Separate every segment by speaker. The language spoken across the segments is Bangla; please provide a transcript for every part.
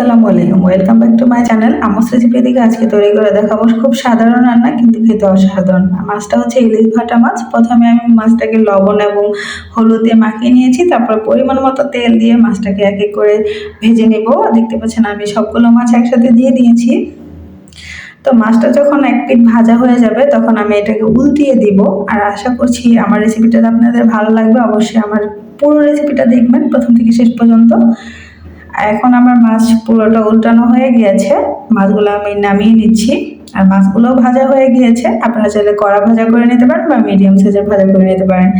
Speaker 1: আসসালামু আলাইকুম। Welcome back to my channel আমার রেসিপি থেকে আজকে তৈরি করে দেখাবো। খুব সাধারণ রান্না, কিন্তু খেতে অসাধারণ। মাছটা হচ্ছে ইলিশ ভাটা মাছ। প্রথমে আমি মাছটাকে লবণ এবং হলুদ দিয়ে মাখিয়ে নিয়েছি। তারপর পরিমাণ মতো তেল দিয়ে মাছটাকে এক এক করে ভেজে নেব। দেখতে পাচ্ছেন, আমি সবগুলো মাছ একসাথে দিয়ে দিয়েছি। তো মাছটা যখন এক পিঠ ভাজা হয়ে যাবে, তখন আমি এটাকে উল্টিয়ে দিব। আর আশা করছি আমার রেসিপিটা আপনাদের ভালো লাগবে। অবশ্যই আমার পুরো রেসিপিটা দেখবেন প্রথম থেকে শেষ পর্যন্ত। এখন আমার মাছ পুরোটা উল্টানো হয়ে গিয়েছে। মাছগুলো আমি নামিয়ে নিচ্ছি। আর মাছগুলোও ভাজা হয়ে গিয়েছে। আপনারা চাইলে কড়া ভাজা করে নিতে পারেন বা মিডিয়াম সাইজের ভাজা করে নিতে পারেন।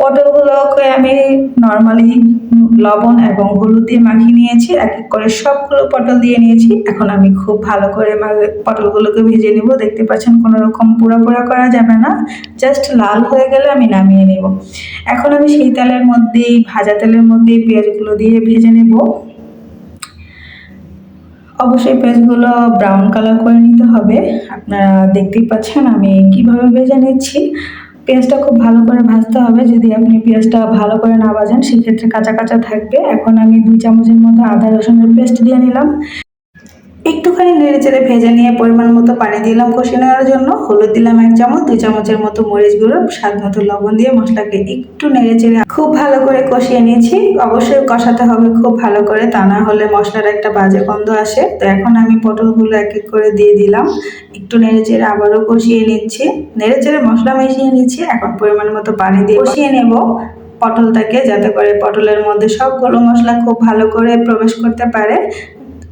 Speaker 1: পটলগুলোকে আমি নর্মালি লবণ এবং হলুদ দিয়ে মাখিয়ে নিয়েছি। এক এক করে সবগুলো পটল দিয়ে নিয়েছি। এখন আমি খুব ভালো করে পটলগুলোকে ভেজে নিব। দেখতে পাচ্ছেন কোনো রকম পোড়া পোড়া করা যাবে না। জাস্ট লাল হয়ে গেলে আমি নামিয়ে নেব। এখন আমি সেই তেলের মধ্যেই, ভাজা তেলের মধ্যেই পেঁয়াজগুলো দিয়ে ভেজে নেব। অবশ্যই পেজগুলো ব্রাউন কালার করে নিতে হবে। আপনারা দেখতেই পাচ্ছেন আমি কীভাবে ভেজে নিচ্ছি। পেঁয়াজটা খুব ভালো করে ভাজতে হবে। যদি আপনি পেঁয়াজটা ভালো করে না ভাজেন, সেক্ষেত্রে কাঁচা কাঁচা থাকবে। এখন আমি দুই চামচের মতো আদা রসুনের পেস্ট দিয়ে নিলাম। একটুখানি নেড়ে চেড়ে ভেজে নিয়ে পরিমাণ মতো পানি দিলাম কষিয়ে নেওয়ার জন্য। হলুদ দিলাম এক চামচ দুই চামচের মতো মরিচ গুঁড়ো, স্বাদ মতো লবণ দিয়ে মশলাকে একটু নেড়ে চেড়ে খুব ভালো করে কষিয়ে নিয়েছি। অবশ্যই কষাতে হবে খুব ভালো করে, তা না হলে মশলার একটা বাজে গন্ধ আসে। তো এখন আমি পটলগুলো এক এক করে দিয়ে দিলাম। একটু নেড়ে চেড়ে আবারও কষিয়ে নিচ্ছি। নেড়ে চেড়ে মশলা মিশিয়ে নিচ্ছি। এখন পরিমাণ মতো পানি দিয়ে কষিয়ে নেব। পটলটাকে যাতে করে পটলের মধ্যে সবগুলো মশলা খুব ভালো করে প্রবেশ করতে পারে।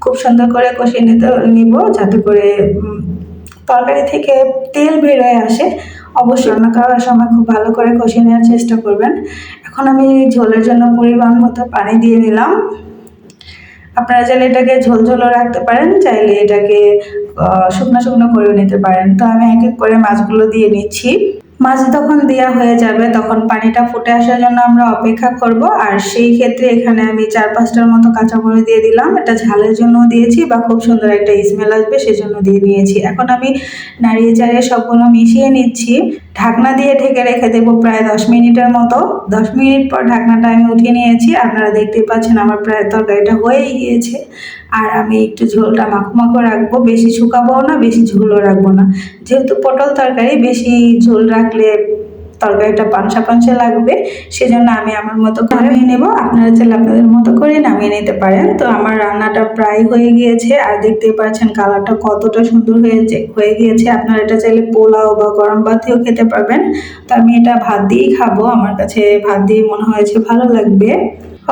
Speaker 1: খুব সুন্দর করে কষিয়ে নিতে, নিব যাতে করে তরকারি থেকে তেল বেরোয় আসে। অবশ্যই রান্না করার সময় খুব ভালো করে কষিয়ে নেওয়ার চেষ্টা করবেন। এখন আমি ঝোলের জন্য পরিমাণ মতো পানি দিয়ে নিলাম। আপনারা চাইলে এটাকে ঝোল ঝোলও রাখতে পারেন, চাইলে এটাকে শুকনো শুকনো করেও নিতে পারেন। তো আমি এক এক করে মাছগুলো দিয়ে নিচ্ছি। মাছ যখন দেয়া হয়ে যাবে, তখন পানিটা ফুটে আসার জন্য আমরা অপেক্ষা করব। আর সেই ক্ষেত্রে এখানে আমি চার পাঁচটার মতো কাঁচামরিচ দিয়ে দিলাম। এটা ঝালের জন্য দিয়েছি বা খুব সুন্দর একটা স্মেল আসবে, সেজন্য দিয়ে নিয়েছি। এখন আমি নাড়িয়ে চাড়িয়ে সবগুলো মিশিয়ে নিচ্ছি। ঢাকনা দিয়ে ঢেকে রেখে দেবো প্রায় দশ মিনিটের মতো। দশ মিনিট পর ঢাকনাটা আমি উঠিয়ে নিয়েছি। আপনারা দেখতে পাচ্ছেন আমার প্রায় তরকারিটা হয়েই গিয়েছে। আর আমি একটু ঝোলটা মাখো মাখো রাখব। বেশি শুকাবো না, বেশি ঝোলও রাখব না। যেহেতু পটল তরকারি, বেশি ঝোল রাখলে তরকারিটা পানসা পানসা লাগবে, সেজন্য আমি আমার মতো নামিয়ে নেব। আপনারা চাইলে আপনাদের মতো করে নামিয়ে নিতে পারেন। তো আমার রান্নাটা প্রায় হয়ে গিয়েছে, আর দেখতেই পাচ্ছেন কালারটা কতটা সুন্দর হয়েছে, হয়ে গিয়েছে। আপনারা এটা চাইলে পোলাও বা গরম ভাত দিয়েও খেতে পারবেন। তো আমি এটা ভাত দিয়েই খাব। আমার কাছে ভাত দিয়ে মনে হয়েছে ভালো লাগবে।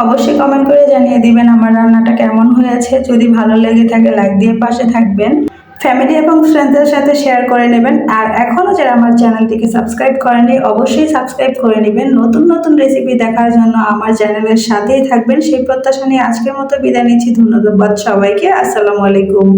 Speaker 1: অবশ্যই কমেন্ট করে জানিয়ে দিবেন আমার রান্নাটা কেমন হয়েছে। যদি ভালো লেগে থাকে লাইক দিয়ে পাশে থাকবেন। ফ্যামিলি এবং ফ্রেন্ডসদের সাথে শেয়ার করে নেবেন। আর এখনও যারা আমার চ্যানেলটিকে সাবস্ক্রাইব করেনি অবশ্যই সাবস্ক্রাইব করে নেবেন। নতুন নতুন রেসিপি দেখার জন্য আমার চ্যানেলের সাথেই থাকবেন। সেই প্রত্যাশা নিয়ে আজকের মতো বিদায় নিচ্ছি। ধন্যবাদ সবাইকে। আসসালামু আলাইকুম।